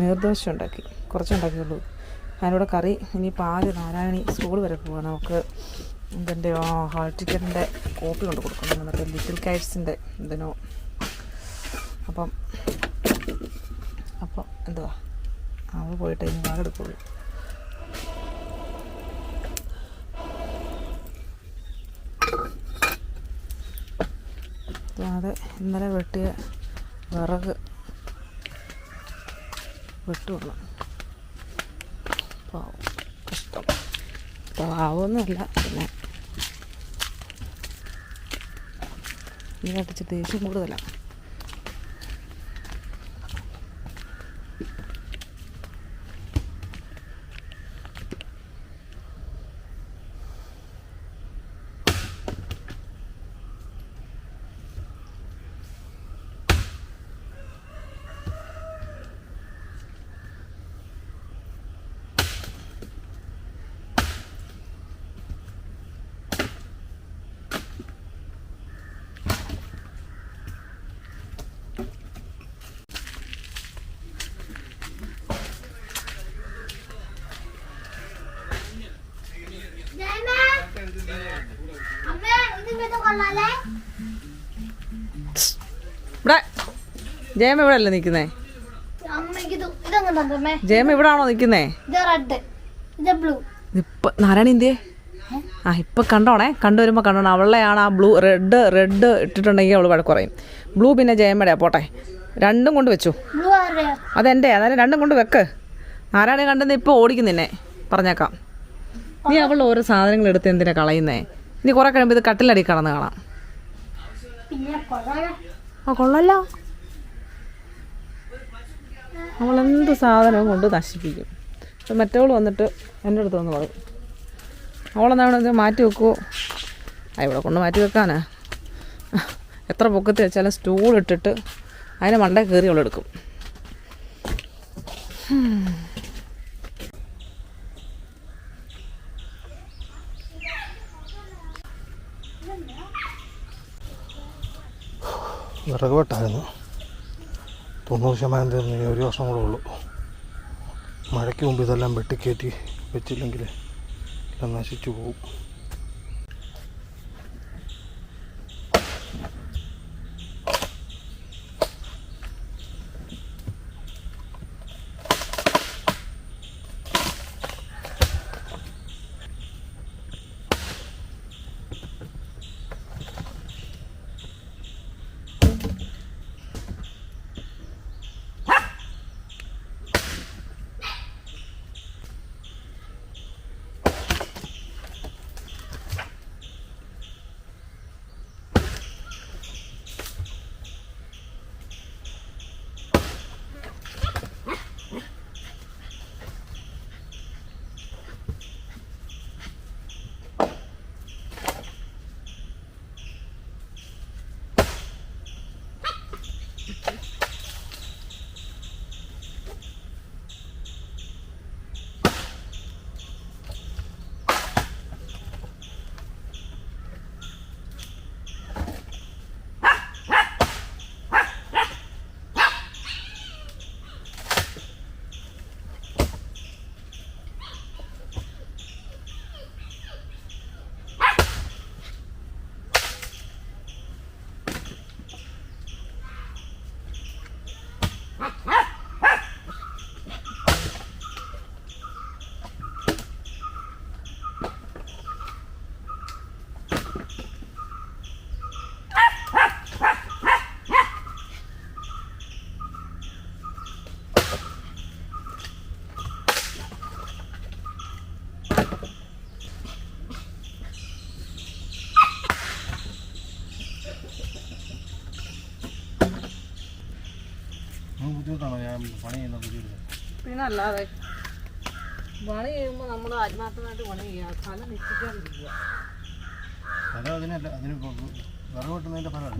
നീർദോശ ഉണ്ടാക്കി കുറച്ചുണ്ടാക്കിയുള്ളൂ. അതിനോട് കറി ഇനി പാൽ നാരായണി സ്കൂൾ വരെ പോവാം നമുക്ക്. ഇതിന്റെ ഹാൾ ടിക്കറ്റിന്റെ കോപ്പി കൊണ്ട് കൊടുക്കണം. മറ്റേ ലിറ്റിൽ കൈറ്റ്സിന്റെ ഇതിനോ അപ്പം അപ്പം എന്തുവാ? അവൾ പോയിട്ട് ഇനി വാടെടുക്കുള്ളൂ അത് ഇന്നലെ വെട്ടിയ വിറക്. വെട്ടുള്ളൂ പാവം. കഷ്ടം. പാവമൊന്നുമല്ല പിന്നെ. ഇതിനകത്ത് ദേഷ്യം കൂടുതലാണ് ഇവിടെ. ജയമ ഇവിടെ അല്ലേ അമ്മേ ജയമ ഇവിടെ ആണോ നിൽക്കുന്നേ? ഇപ്പൊ ഇപ്പം നാരായണ ഇന്ത്യേ ആ ഇപ്പം കണ്ടോണേ. കണ്ടുവരുമ്പോൾ കണ്ടോണേ. അവളെയാണ് ആ ബ്ലൂ റെഡ് റെഡ് ഇട്ടിട്ടുണ്ടെങ്കിൽ അവൾ വഴക്ക് പറയും. ബ്ലൂ പിന്നെ ജയമയുടെ പോട്ടെ. രണ്ടും കൊണ്ട് വെച്ചു. അതെന്റെ അതായത് രണ്ടും കൊണ്ട് വെക്ക്. ആരാണ് കണ്ടെന്ന് ഇപ്പോൾ ഓടിക്കും നിന്നെ. പറഞ്ഞേക്കാം. നീ അവൾ ഓരോ സാധനങ്ങൾ എടുത്ത് എന്തിനാ കളയുന്നേ? നീ കുറെ കഴിയുമ്പോൾ ഇത് കട്ടിലടി കടന്ന് കാണാം. ആ കൊള്ളല്ലോ അവൾ എന്ത് സാധനവും കൊണ്ട് നശിപ്പിക്കും. അപ്പം മറ്റവൾ വന്നിട്ട് എന്റെ അടുത്ത് വന്ന് പറയും. അവളെന്താണ് ഇത് മാറ്റി വെക്കുമോ ആ ഇവിടെ കൊണ്ട് മാറ്റി വെക്കാനാ. എത്ര പൊക്കത്തിൽ വെച്ചാലും സ്റ്റൂൾ ഇട്ടിട്ട് അതിനെ മണ്ടേ കയറി അവളെടുക്കും വിറക് വെട്ടായിരുന്നു തൊണ്ണൂറ് ശതമാനം ഇനി ഒരു വർഷം കൂടെ ഉള്ളൂ. മഴയ്ക്ക് മുമ്പ് ഇതെല്ലാം വെട്ടിക്കയറ്റി വെച്ചില്ലെങ്കിൽ നശിച്ചു പോകും. അല്ലാതെ. പണി ചെയ്യുമ്പോൾ നമ്മൾ ആത്മാർത്ഥമായിട്ട് പണി ചെയ്യുക. ഫലം നിശ്ചയിക്കാതിരിക്കുക. ഫലം അതിനല്ല. അതിന് വിറവ് കിട്ടുന്നതിന്റെ ഫലമാണ്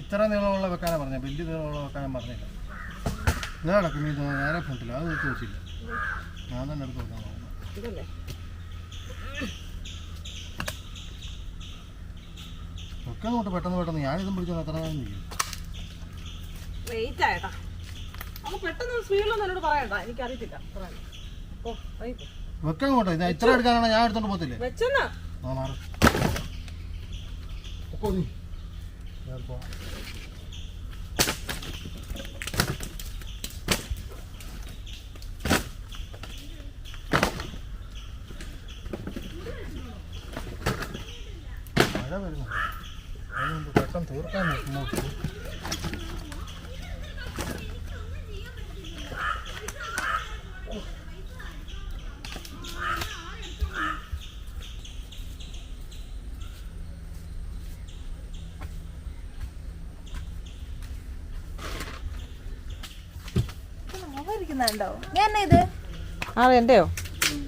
ഇത്ര നീളമുള്ള വെക്കാനാണ് പറഞ്ഞത് വലിയ നീളമുള്ള വെക്കാനും പറഞ്ഞില്ല ഇതാ കിടക്കുന്നു ഇത് നേരെ ഫ്രണ്ടില്ല അത് എടുത്ത് വെച്ചില്ല. ഞാൻ തന്നെ എടുത്ത് വെക്കാൻ പറഞ്ഞു വെക്കാൻ നോട്ട് പെട്ടെന്ന് പെട്ടെന്ന്. ഞാനിതും പിടിച്ചു എത്ര നേരം ചെയ്യും വെയിറ്റ് ആയിട്ടാ നമുക്ക് പെട്ടെന്ന് സ്പീഡിലൊന്നും എന്നോട് പറയണ്ട. എനിക്കറിയത്തില്ല. പറയാൻ ഓ അറിയിപ്പോ വെക്കാൻ നോട്ടെ ഇത് ഇത്ര എടുക്കാനാണ്? ഞാൻ എടുത്തോണ്ട് പോത്തില്ലേ വെച്ചെന്നാ? ആ മാറും. ഒക്കോ നീ. മഴ വരുന്നു. അതിനുമുമ്പ് പെട്ടെന്ന് തീർക്കാൻ നോക്കുന്നു.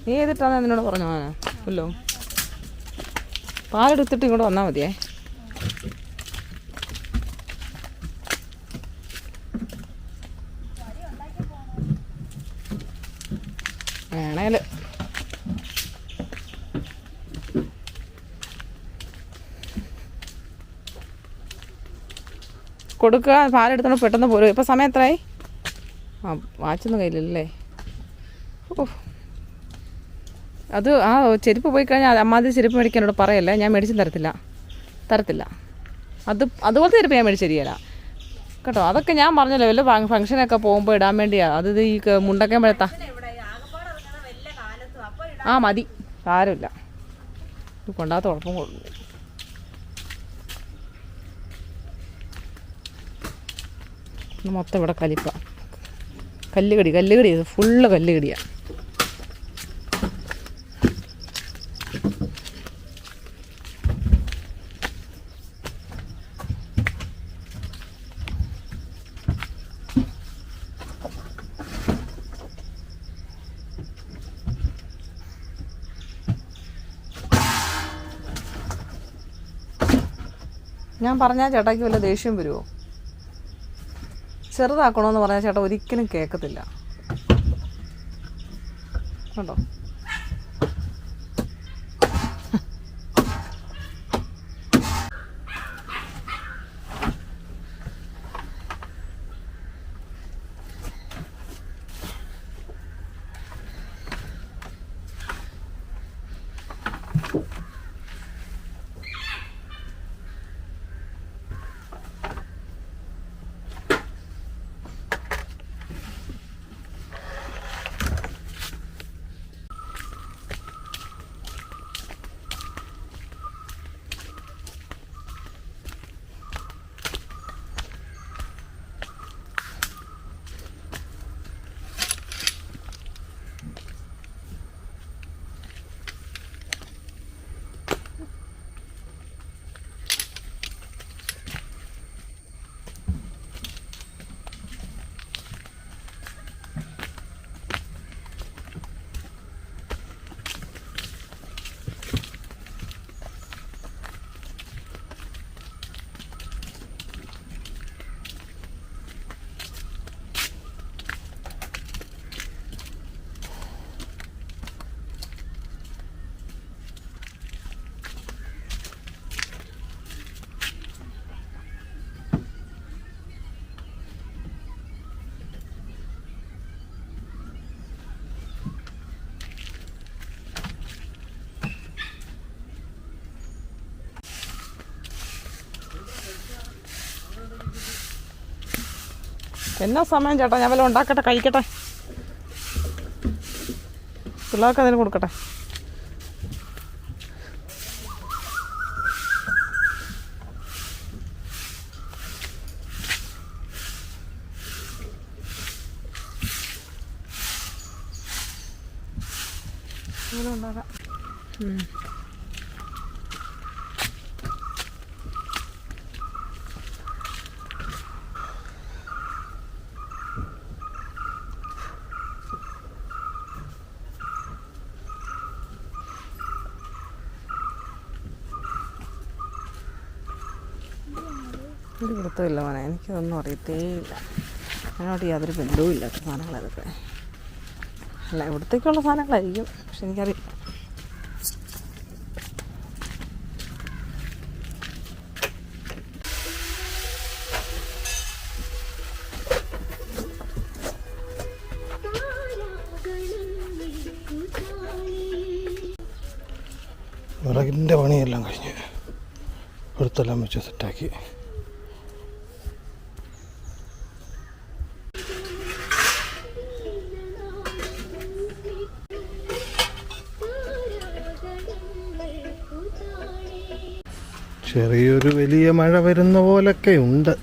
നീ എന്നോട് പറഞ്ഞു ഞാനാ പാലെടുത്തിട്ട് ഇങ്ങോട്ട് വന്നാ മതിയേ. വേണേൽ. കൊടുക്കുക പാലെടുത്തോണ്ട് പെട്ടെന്ന് പോരും. ഇപ്പൊ സമയം എത്രയായി ആ വാച്ചൊന്നും കയ്യിലല്ലേ ഓ. അത് ആ ചെരുപ്പ് പോയി കഴിഞ്ഞാൽ അമ്മാതിരി ചെരുപ്പ് മേടിക്കാൻ എന്നോട് പറയല്ലേ ഞാൻ മേടിച്ചും തരത്തില്ല. തരത്തില്ല. അത് അതുപോലത്തെ ചെരുപ്പ് ഞാൻ മേടിച്ചു തരികയില്ല കേട്ടോ അതൊക്കെ ഞാൻ പറഞ്ഞല്ലോ വല്ല ഫംഗ്ഷനൊക്കെ പോകുമ്പോൾ ഇടാൻ വേണ്ടിയാ. അത് ഈ മുണ്ടക്കൻ പഴത്താ. ആ മതി. സാരമില്ല. കൊണ്ടാത്ത കുഴപ്പം കൊള്ളു ഇത് മൊത്തം ഇവിടെ കലിപ്പ. കല്ലുകടി കല്ലുകടി ഫുള്ള് കല്ലുകടിയാണ് ഞാൻ പറഞ്ഞാൽ ചേട്ടാക്ക് വല്ല ദേഷ്യം വരുമോ ചെറുതാക്കണമെന്ന് പറഞ്ഞാൽ ചേട്ടാ ഒരിക്കലും കേൾക്കത്തില്ല കണ്ടോ? എന്നാ സമയം ചേട്ടാ? ഞാൻ വല്ല ഉണ്ടാക്കട്ടെ കഴിക്കട്ടെ. പിള്ളേർക്ക് അതിന് കൊടുക്കട്ടെ. അങ്ങനെ ഉണ്ടാക്കാം. വൃത്തമില്ല മോനെ എനിക്കതൊന്നും അറിയത്തേയില്ല. അതിനോട് യാതൊരു ബന്ധവും ഇല്ലാത്ത സാധനങ്ങളതൊക്കെ. അല്ല ഇവിടത്തേക്കുള്ള സാധനങ്ങളായിരിക്കും പക്ഷെ എനിക്കറിയാം. വിറകിന്റെ പണിയെല്ലാം കഴിഞ്ഞ് എടുത്തെല്ലാം വെച്ച് സെറ്റാക്കി. ചെറിയൊരു വലിയ മഴ വരുന്ന പോലൊക്കെ ഉണ്ട്.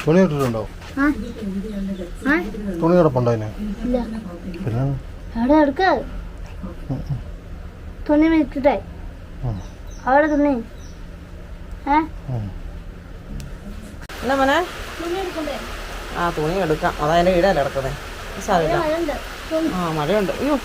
തുണി ഇട്ടിട്ടുണ്ടോ? തുണി കിടപ്പുണ്ടോ അതിന്? പിന്നെ? അവിടെ എടുക്ക. തുണി വെച്ചിട്ടേ ഉം. അവിടെ തുണി. ഏ? എന്നാ മോനെ? ആ തുണി എടുക്കാം. അതാ എന്റെ ഇടയല്ല കിടക്കുന്നത് സാധിക്കാം ആ മഴയുണ്ട്. അയ്യോ.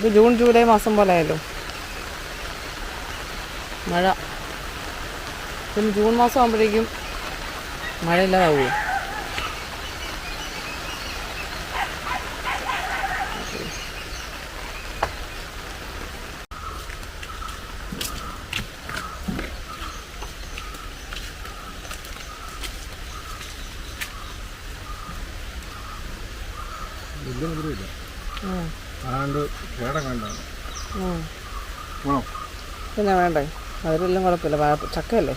ഇത് ജൂൺ ജൂലൈ മാസം പോലെ ആയല്ലോ. മഴ. പിന്നെ ജൂൺ മാസം ആകുമ്പോഴേക്കും മഴയില്ലാതാവുമോ ഉം, ആണ്ട് കേടം കണ്ടാണ്. ഉം. വേണോ പിന്നെ വേണ്ടേ? അതിലെല്ലാം കുഴപ്പമില്ല. ചക്കയല്ലേ?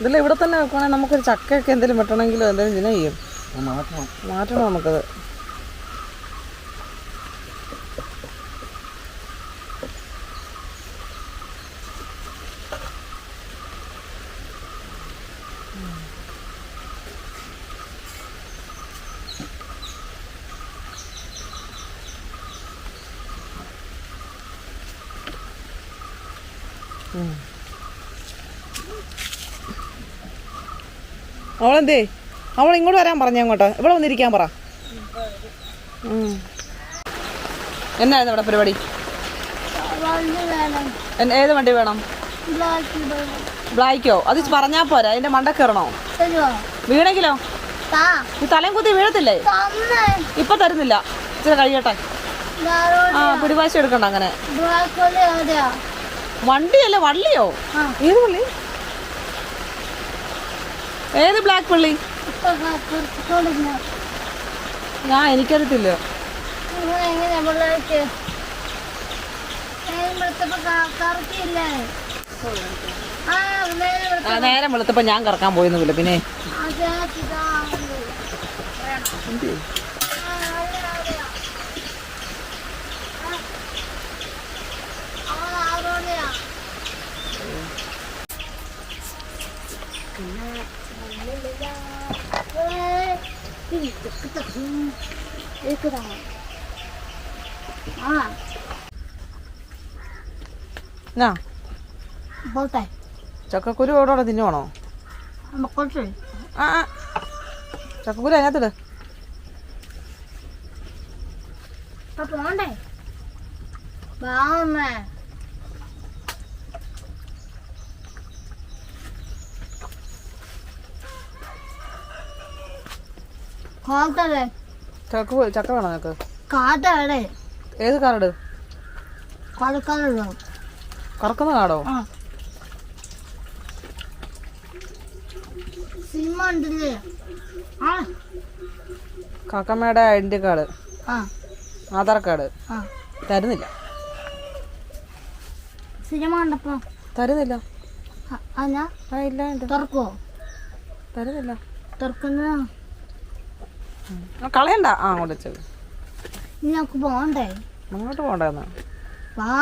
ഇതിൽ ഇവിടെ തന്നെ വെക്കുവാണെങ്കിൽ നമുക്കൊരു ചക്കയൊക്കെ എന്തെങ്കിലും വെട്ടണമെങ്കിലും? എന്തെങ്കിലും ചെയ്യും. മാറ്റണം. മാറ്റണം നമുക്കത്. അവളെന്തേ? അവൾ ഇങ്ങോട്ട് വരാൻ പറഞ്ഞു അങ്ങോട്ട്. ഇവിടെ വന്നിരിക്കാൻ പറ. എന്നായിരുന്നു ഇവിടെ പരിപാടി? ഏത് വണ്ടി വേണം? ബ്ലാക്ക് അത് പറഞ്ഞാ പോരാ. അതിന്റെ മണ്ട കയറണോ? വീണെങ്കിലോ? ഈ തലയും കുത്തി വീഴത്തില്ലേ? ഇപ്പൊ തരുന്നില്ല. ഇച്ചിരി കഴിയട്ടെ. ആ പിടിവാശി എടുക്കണ്ട അങ്ങനെ. വണ്ടിയല്ലേ വള്ളിയോ? ഏത് വള്ളി? ഏത് ബ്ലാക്ക് പള്ളി? ആ എനിക്കറിയത്തില്ല. നേരം വെളുത്തപ്പോ ഞാൻ കറക്കാൻ പോയിരുന്നില്ല പിന്നെ. ആ, കറക്കാൻ പോയെന്നില്ല പിന്നെ അതെ ഇതാ ആ, അവിടെ, അവിടെയാ. ആ, ആ, അവിടെയാ. ഏയ്, ഇത് കിട്ടും. ആ എന്നാ പോട്ടെ ചക്കക്കുരു ഓടോടെ തിന്നുവാണോ ആ ആ. ചക്കക്കുരു അതിനകത്തിട് അപ്പൊ പോണ്ടേ വാമേ കാട്ടല്ലേ ചക്ക ചക്ക വേണോ നിനക്ക്? ഏത് കാർഡ് കറക്കുന്ന സിനിമ ഉണ്ടല്ലേ ആ. കാക്കമ്മയുടെ ഐഡന്റി കാർഡ് ആ. ആധാർ കാർഡ് ആ. തരുന്നില്ല. സിനിമ കണ്ടപ്പോ? തരുന്നില്ല. ഇല്ല തരുന്നില്ല. തുറക്കുന്ന? കളയണ്ട. ആ അങ്ങോട്ട് വെച്ചത് ഇനി നമുക്ക് പോണ്ടേ? അങ്ങോട്ട് വാ.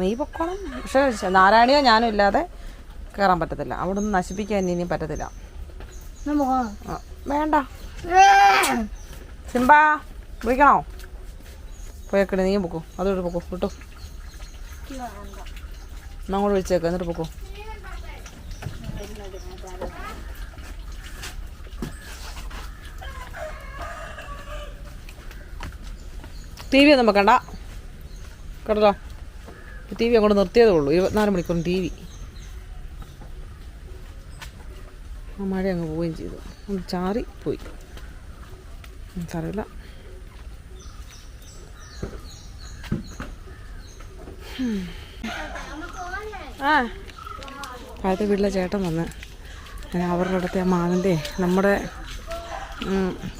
നീ പൊക്കോണം. പക്ഷെ നാരായണിയോ ഞാനും ഇല്ലാതെ കേറാൻ പറ്റത്തില്ല. അവിടെ നിന്ന് നശിപ്പിക്കാൻ ഇനി പറ്റത്തില്ല. വേണ്ട. സിംബാ വിളിക്കണോ? പോയേക്കണേ നീയും പൊക്കോ. അതോട് പൊക്കോ. കിട്ടു എന്നാ അങ്ങോട്ട് വിളിച്ചേക്ക്. എന്നിട്ട് പൊക്കോ. ടി വി ഒന്നും വെക്കണ്ട. കേട്ടോ ടി വി അങ്ങോട്ട് നിർത്തിയതേ ഉള്ളൂ. ഇരുപത്തിനാല് മണിക്കൂറും ടി വി. ആ മഴ അങ്ങ് പോവുകയും ചെയ്തു. ഒന്ന് ചാറി പോയി. സാരമില്ല ആ. താഴത്തെ വീട്ടിലെ ചേട്ടൻ വന്ന് അവരുടെ അടുത്തെ ആ മാവിന്റെ നമ്മുടെ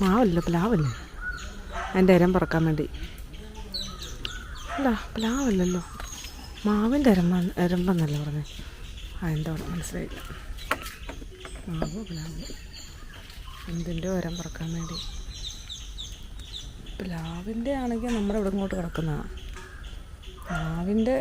മാവല്ല പ്ലാവല്ലേ? അതിന്റെ ഇരം പറക്കാൻ വേണ്ടി അല്ല പ്ലാവല്ലല്ലോ. മാവിന്റെ എരമ്പ എരമ്പെന്നല്ലേ പറഞ്ഞേ? ആ എന്താണ് മനസ്സിലായില്ല. മാവ് പ്ലാവ്? എന്തിന്റെ ഉരം പറക്കാൻ വേണ്ടി? പ്ലാവിന്റെ ആണെങ്കിൽ നമ്മുടെ ഇവിടെ ഇങ്ങോട്ട് കിടക്കുന്നതാണ് പ്ലാവിന്റെ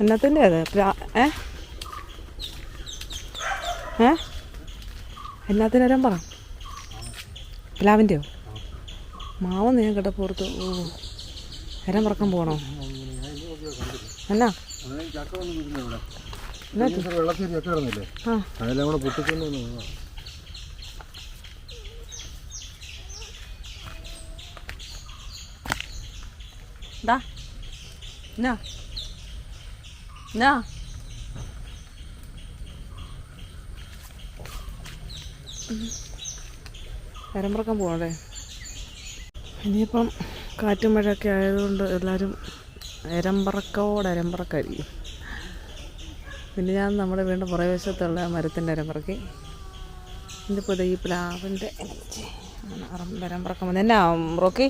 എന്നത്തിന്റെ അത് ഏ? ഏ? എന്നാത്തിനരം പറ. പ്ലാവിന്റെയോ മാവെന്ന് ഞാൻ കേട്ട പുറത്ത് ഓ. എരം പറക്കാൻ പോകണോ എന്നാ? എന്നാ ആ. എരമ്പറക്കാൻ പോകണ്ടേ ഇനിയിപ്പം കാറ്റും മഴയൊക്കെ ആയതുകൊണ്ട് എല്ലാവരും എരമ്പറക്കോട് എരമ്പറക്കായിരിക്കും. പിന്നെ ഞാൻ നമ്മുടെ വീണ്ടും പുറവശത്തുള്ള മരത്തിന്റെ എരമ്പറക്കി. ഇതിപ്പോൾ ദേ ഈ പ്ലാവിന്റെ എരമ്പറക്കം വന്ന്. എന്നാ റോക്കി?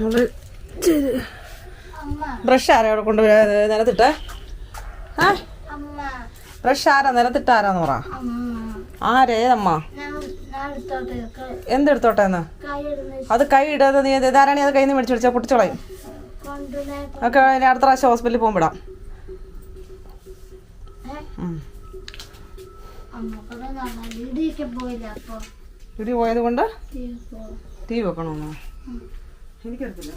നമ്മൾ അമ്മ ബ്രഷ് ആരാ അവിടെ കൊണ്ട് നിലത്തിട്ട്? ആ അമ്മ. ബ്രഷ് ആരാ? നിലത്തിട്ട് പറ. അമ്മ. ആരേതമ്മ ഞാൻ ഞാൻ എടുത്തോട്ടെ ക- എന്തെടുത്തോട്ടെ എന്ന് അത് കൈ ഇടാതെ നീ ധാരാണി അത് കയ്യിൽ നിന്ന് മേടിച്ച് പിടിച്ചാൽ പൊട്ടിച്ചോളയും. ഒക്കെ അടുത്ത പ്രാവശ്യം ഹോസ്പിറ്റലിൽ പോകുമ്പോൾ അപ്പൊ? ഇടി പോയത് കൊണ്ട് തീ പോ- ടി വി വെക്കണമെന്നോ എനിക്കറിയത്തില്ല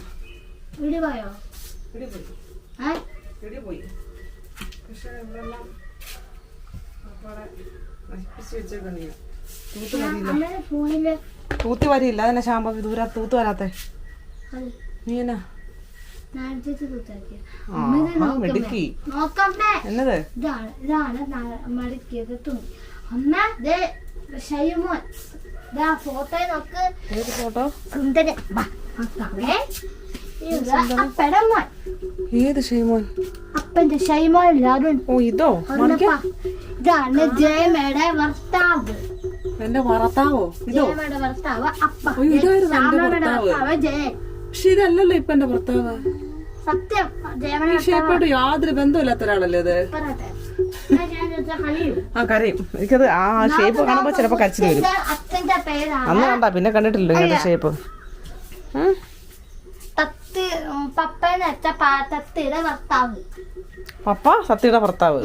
ഇടി പോയോ? ഇടി പോയി. ഇടി പോയി. പക്ഷേ ഇവിടെല്ലാം അപ്പാടെ നശിപ്പിച്ച് വെച്ചേക്കണേ തൂത്ത് വരിയില്ല. അമ്മേടെ തൂത്ത് വരിയില്ല. അതന്നെ ശാമ്പ ദൂര തൂത്ത് വരാത്തെ? നീ എന്നാ? മിടുക്കി. എന്നത്? ഷൈമോൻ. ഫോട്ടോ ഏത് ഫോട്ടോ? സുന്ദരൻ. വാ, നോക്കാമേ. ഇത് അപ്പയുടെ മോൻ. ഏത് ഷെയ്മോൻ അപ്പന്റെ ഷൈമോൻ എല്ലാരും ഓ ഇതോ? ഇതാണ് ജയമയുടെ ഭർത്താവ്. എന്റെ ഭർത്താവോ? ഇതോ? ഇതായിരുന്നു എന്റെ ഭർത്താവ്. പക്ഷെ ഇതല്ലല്ലോ ഇപ്പൊ എന്റെ ഭർത്താവ്. സത്യം. ഷേപ്പായിട്ട് യാതൊരു ബന്ധമില്ലാത്ത ഒരാളല്ലേ ഇത്? ആ കരയും. എനിക്കത് ആ ഷേപ്പ് കാണുമ്പോ ചിലപ്പോ കരച്ചിൽ വരും. അന്ന് കണ്ടാ പിന്നെ കണ്ടിട്ടില്ലല്ലോ ഇങ്ങനത്തെ ഷേപ്പ്. പപ്പ സത്യയുടെ ഭർത്താവ്.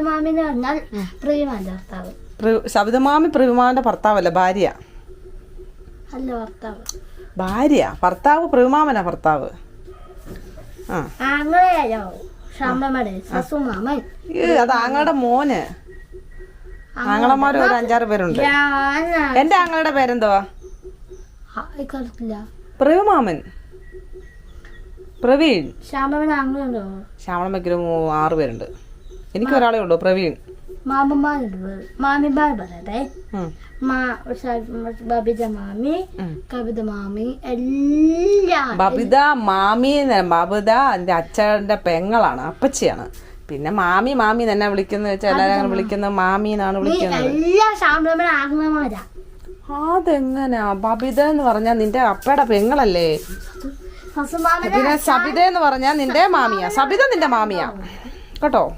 മാമിന്ന് പറഞ്ഞാൽ പ്രിയമാന്റെ ഭർത്താവ്. സവിതമാമി പ്രവിമാന്റെ ഭർത്താവല്ല? ഭാര്യ? ഭാര്യ? ഭർത്താവ് പ്രവിമാമനാ ഭർത്താവ്? അത് ആങ്ങളുടെ മോന്. ആങ്ങളമാര് ഒരു അഞ്ചാറ് പേരുണ്ട്. എന്റെ ആങ്ങളുടെ പേരെന്തുവാ? പ്രവിമാമൻ. പ്രവീൺ. ശ്യാമളമ്മയ്ക്കൊരു ആറ് പേരുണ്ട്. എനിക്ക് ഒരാളെ ഉള്ളൂ പ്രവീൺ. മാമന്മാരുണ്ട് മാമിമാർ പറയട്ടെ. ഉം. മാ സ- ബബിത മാമി. കവിത മാമി എല്ലാം ബബിത മാമി ബബിത എന്റെ അച്ഛന്റെ പെങ്ങളാണ് അപ്പച്ചിയാണ്. പിന്നെ മാമി മാമി തന്നെ വിളിക്കുന്ന വെച്ചാൽ എല്ലാവരും വിളിക്കുന്നത് മാമി. എന്നാണ് വിളിക്കുന്നത്. എല്ലാ ശ്യാമവൻ ആത്മമാരാ അതെങ്ങനെയാ ബബിത എന്ന് പറഞ്ഞാൽ നിന്റെ അപ്പയുടെ പെങ്ങളല്ലേ? പിന്നെ സബിത എന്ന് പറഞ്ഞാൽ നിന്റെ മാമിയാ. സബിത നിന്റെ മാമിയാ. കേട്ടോ?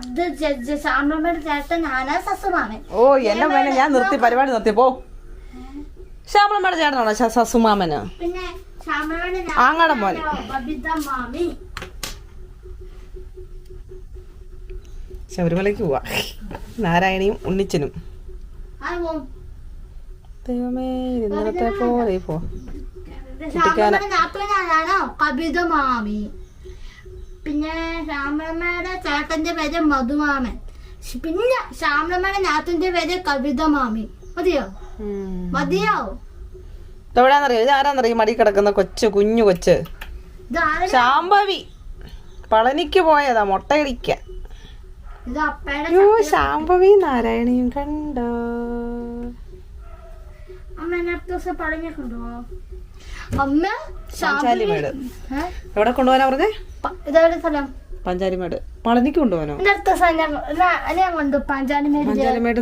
അത് ചേട്ടൻ ഞാനാ സസുമാമൻ. ഓ എന്നെ വേണേ ഞാൻ നിർത്തി പരിപാടി നിർത്തി പോ. ശ്യാമളമ്മയുടെ ചേട്ടനാണോ സസുമാമന്? പിന്നെ ആങ്ങടെ മോൻ മാമി ശബരിമലയ്ക്ക് പോവാ. നാരായണിയും ഉണ്ണിച്ചനും. ദൈവമേ ഇന്നലത്തെ പോലെ പോ. കവിത മാമി പിന്നെ ശ്യാമളമ്മയുടെ ചേട്ടന്റെ പേര് മധുമാമൻ. പിന്നെ ശ്യാമളമ്മയുടെ നാത്തൂന്റെ പേര് കവിത മാമി മതിയോ മതിയോ? എവിടാന്നറിയോ ഇത് ആരാന്നറിയോ മടി കിടക്കുന്ന കൊച്ചു കുഞ്ഞു കൊച്ച്? ശാംഭവി. പളനിക്ക് പോയതാ മുട്ടയടിക്കാൻ. അയ്യോ ശാംഭവി നാരായണിയും കണ്ടോ? അമ്മ എന്നെ ദിവസം പറഞ്ഞിട്ടുണ്ടോ അമ്മ പഞ്ചാലിമേട്? എവിടെ കൊണ്ടുപോകാനാ പറഞ്ഞേ? ഇതൊരു സ്ഥലം? പഞ്ചാലിമേട് പളനിക്ക് കൊണ്ടുപോകാനോ? അടുത്ത സ്ഥലം ഞാൻ കണ്ടു.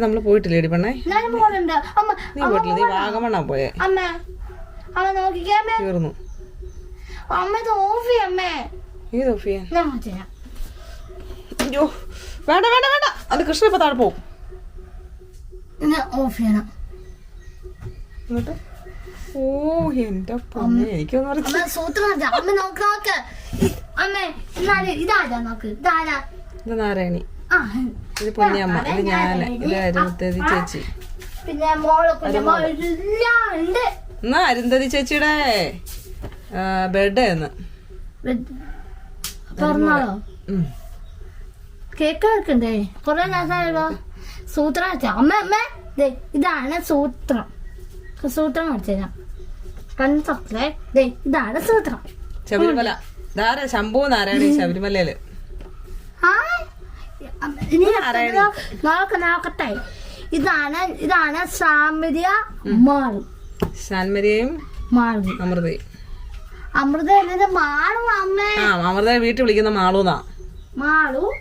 നമ്മൾ പോയിട്ടില്ലേ പെണ്ണേ? ഞാൻ അമ്മ നീ പോയിട്ടില്ല? നീ വാഗമണ്ണാ പോയേ? അമ്മ അമ്മ നോക്കിക്കേ അമ്മ. തീർന്നു അമ്മ ഇത് ഓഫ് ഓഫ് ചെയ്യാൻ? ഞാൻ ചെയ്യാം. അയ്യോ വേണ്ട വേണ്ട വേണ്ട. അത് കൃഷ്ണ ഇപ്പൊ താഴെ പോവും. ഞാൻ ഓഫ് ചെയ്യണം. എന്നിട്ട്? ഓ എന്റെ പൊന്നെ എനിക്കൊന്നും അമ്മ സൂത്രം. അമ്മ നോക്ക് നോക്ക്. അമ്മേ ഇതാണ് ഇതാരാ നോക്ക്? ഇതാരാ? ഇത് നാരായണി. ആ. ഇത് പൊന്നിയമ്മ. ഇത് ഞാൻ ഇത് അരുന്ധതി ചേച്ചി. പിന്നെ മോൾ ഉണ്ട്. എന്നാ അരുന്ധതി ചേച്ചിയുടെ ബർത്ത്ഡേ എന്ന് പറഞ്ഞോളോ. കേക്ക് വെക്കണ്ടേ? കൊറേ ദിവസമായല്ലോ സൂത്രം വെച്ചാ. അമ്മ അമ്മ. ഇതാണ് സൂത്രം. സൂത്രം കാണിച്ചുതരാം. ഇതാണ് സൂത്രം. ശബരിമല. ധാര ശംഭു നാരായണി ശബരിമലയിൽ. ആ ഇനി നോക്ക നോക്കട്ടെ. ഇതാണ് ഇതാണ് സാമരിയ മാളും. മാളും. അമൃതയും. അമൃത എന്നത് മാളും അമ്മേ. ആ അമൃത വീട്ടിൽ വിളിക്കുന്ന മാളൂന്നാ. മാളു.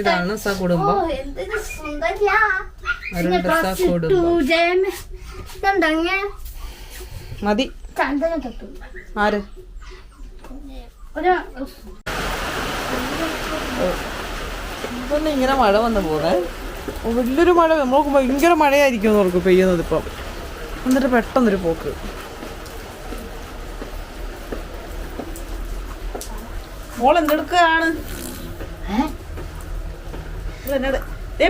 ഇതാണ് സ ഓ കുടുംബം എന്തൊരു സുന്ദരിയാ. അരുൺ പ്രസാദ് കുടുംബം. ഇതുണ്ടെങ്കിൽ മതി. ആര്? ഇതൊന്നും ഇങ്ങനെ മഴ വന്നു പോലെ വലിയൊരു മഴ നമുക്ക് ഭയങ്കര മഴയായിരിക്കും പെയ്യുന്നത് ഇപ്പം. എന്നിട്ട് പെട്ടെന്നൊരു പോക്ക്. മോൾ എന്തെടുക്കുകയാണ്?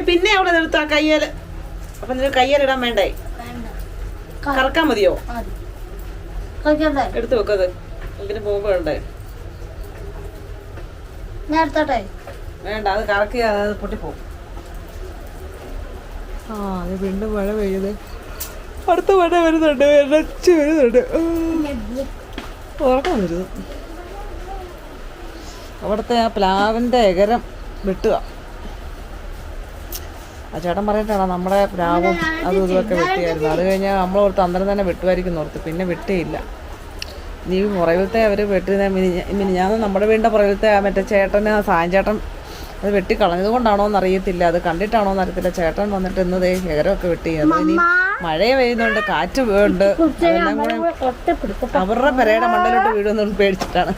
പിന്നെ അവിടെ നിർത്ത ആ കയ്യേൽ? അപ്പൊ നിനക്ക് കയ്യേലിടാൻ വേണ്ടേ? വേണ്ട. കറക്കാൻ മതിയോ? എടുത്തു വെക്കത് ഇതിന് പോകുമ്പോ വേണ്ടേ? വേണ്ട അത് കറക്കി അത് പൊട്ടിപ്പോവും. ആ അത് വീണ്ടും മഴ പെയ്യുന്നത് അടുത്ത മഴ വരുന്നുണ്ട് വരുന്നുണ്ട്. ഉറക്കം വരുന്നു അവിടുത്തെ ആ പ്ലാവിന്റെ എകരം വെട്ടുക. ആ ചേട്ടൻ പറഞ്ഞിട്ടാണ് നമ്മുടെ പ്ലാവും അതും ഇതുമൊക്കെ വെട്ടിയായിരുന്നു അത് കഴിഞ്ഞാൽ നമ്മൾ ഓർത്ത് അന്നേരം തന്നെ വെട്ടുമായിരിക്കും ഓർത്ത്. പിന്നെ വെട്ടിയില്ല. നീ പുറകിലത്തെ അവർ വെട്ടുന്ന ഞാൻ നമ്മുടെ വീടിന്റെ പുറകിലത്തെ ആ മറ്റേ ചേട്ടന് സായം ചേട്ടൻ അത് വെട്ടിക്കളഞ്ഞത് കൊണ്ടാണോ എന്ന് അറിയത്തില്ല അത് കണ്ടിട്ടാണോ എന്ന് അറിയത്തില്ല ചേട്ടൻ വന്നിട്ട് ഇന്ന് ദേ എകരമൊക്കെ വെട്ടി. അത് ഇനി മഴ പെയ്യുന്നുണ്ട് കാറ്റ് ഉണ്ട് അവരുടെ പെരയുടെ മണ്ടലോട്ട് വീഴുമെന്ന് പേടിച്ചിട്ടാണ്.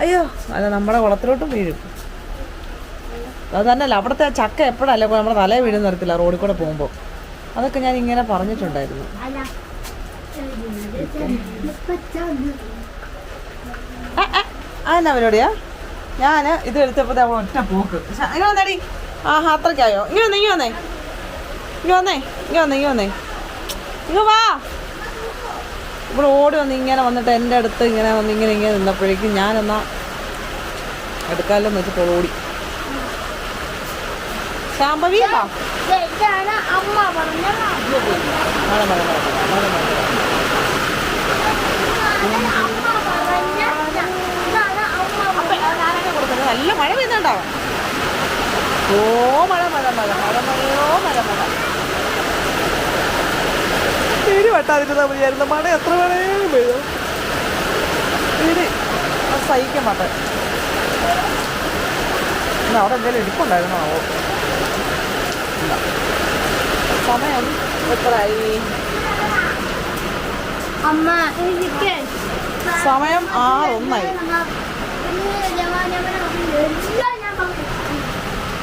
അയ്യോ അത് നമ്മുടെ കുളത്തിലോട്ടും വീഴും. അത് തന്നെയല്ല അവിടുത്തെ ചക്ക എപ്പോഴല്ലേ നമ്മുടെ തലേ വീഴുന്ന നിർത്തില്ല റോഡിൽ കൂടെ പോകുമ്പോൾ അതൊക്കെ ഞാൻ ഇങ്ങനെ പറഞ്ഞിട്ടുണ്ടായിരുന്നു. അതെന്നാ പരിപാടിയാ? ഞാൻ ഇത് എടുത്തപ്പോൾ അവൾ ഒറ്റ പോക്ക്. ഇങ്ങനെ വന്നേടി. ആ അത്രയ്ക്കായോ? ഇങ്ങനെ വന്നേ ഇങ്ങനെ വന്നേ. ഇങ്ങനെ വന്നേ ഇങ്ങനെ വന്നേ ഇങ്ങനെ വന്നേ. ഇങ്ങ് വാ. ഇവിടെ ഓടി വന്ന് ഇങ്ങനെ വന്നിട്ട് എന്റെ അടുത്ത് ഇങ്ങനെ വന്ന് ഇങ്ങനെ ഇങ്ങനെ നിന്നപ്പോഴേക്കും ഞാനെന്നാ എടുക്കാമല്ലോ വെച്ചിപ്പോൾ ഓടി. ശാമ്പവി നല്ല മഴ പെയ്യുന്നുണ്ടാവും ഓ മഴ മഴ മഴ മഴ മഴയോ മഴ മഴ. പേര് വട്ടാതിരുന്നാ മതിയായിരുന്നു. മഴ എത്ര വേണേലും പെയ്തു പേര് സഹിക്കാൻ മാട്ടെ. അവിടെ എന്തെങ്കിലും ഇരിപ്പുണ്ടായിരുന്നോ? ഇല്ല സമയം എത്രയായി? സമയം ആറൊന്നായി.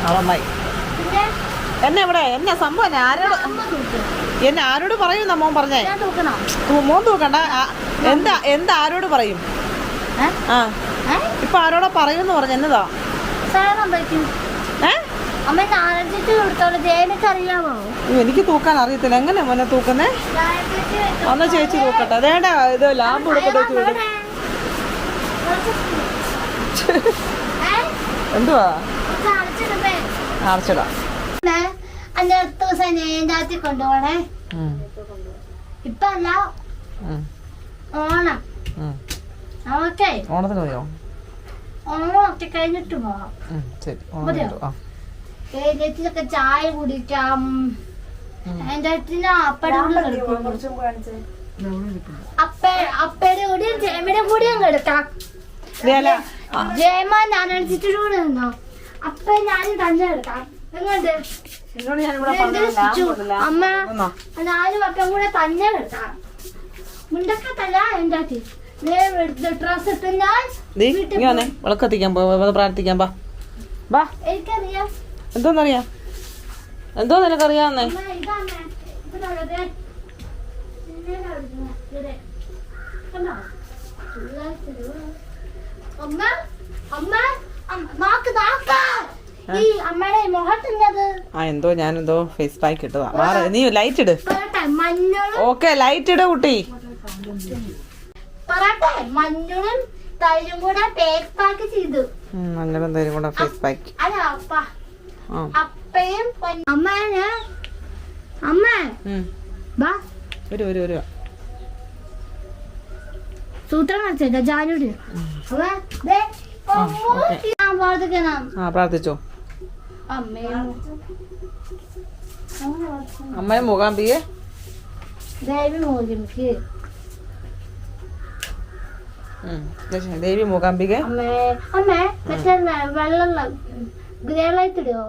ആറൊന്നായി എന്നെ ഇവിടെ എന്നെ സംഭവം ആരോട് എന്നെ ആരോട് പറയും മോൻ പറഞ്ഞേ? മോൻ തൂക്കണ്ട. എന്താ എന്താ ആരോട് പറയും? ആ? ഇപ്പൊ ആരോടോ പറയുമെന്ന് പറഞ്ഞ? എന്നതാ? എനിക്ക് തൂക്കാൻ അറിയത്തില്ല. എങ്ങനെ മോനെ തൂക്കുന്നേ? അന്ന് ചേച്ചി തൂക്കട്ടെ. അതേണ്ട ഇത് ലാബ് കൊടുക്കട്ടെ എന്തുവാ? അടച്ചിടാ. അഞ്ചു ദിവസം നേന്താത്തി കൊണ്ടുപോണേ. ഉം, ഇപ്പൊ അല്ല ഓണം. ഓക്കെ ഓണത്തിന് കഴിഞ്ഞിട്ട് പോവാം. ശരി. ചായ കുടിക്കാം. എന്റെ അപ്പ അപ്പയുടെ കൂടെയും ജയമയുടെ കൂടെയും കിടക്കാം ഇതേല, ആ, ജയമ ഞാൻ അടിച്ചിട്ട് കൂടെ നിന്നോ? അപ്പ ഞാൻ തന്നെ എങ്ങോട്ട് എന്നോട് ഞാൻ എന്ത് പറഞ്ഞില്ല. അമ്മ? ഞാനും അപ്പം കൂടെ തന്നെ കിടക്കാം മുണ്ടക്കത്തല്ല അച്ഛൻ ഡ്രസ് ഇട്ടാൽ ദേ, ഇങ്ങ് വന്നേ. വിളക്കത്തിക്കാൻ പോ പോ- പ്രാർത്ഥിക്കാൻ പാ. ബാ എനിക്കറിയാം. എന്തോന്നറിയാം? എന്തോ നിനക്കറിയാന്നേ അമ്മ? അമ്മ അമ്മ, നോക്ക്. ആ. എന്തോ ഞാനെന്തോ ഫേസ് പാക്ക് ഇട്ടതാ. മാറ് നീ ലൈറ്റ് ഇട്. മഞ്ഞളും. ഓക്കെ ലൈറ്റ് ഇട് കുട്ടി. മഞ്ഞളും തൈരും കൂടെ ഫേസ് പാക്ക് ചെയ്തു. കൂടെ ഫേസ് പാക്ക് അപ്പയും അമ്മ ഞാൻ സൂത്രം. ഞാൻ ആ പ്രാർത്ഥിച്ചോ. അമ്മയും മൂകാംബിയെ ദേവി. ദേ, ദേവി മൂകാംബികെ അമ്മേ അമ്മേ മറ്റേ വെള്ളം ഗ്രേ ലൈറ്റ് ഇടുവോ.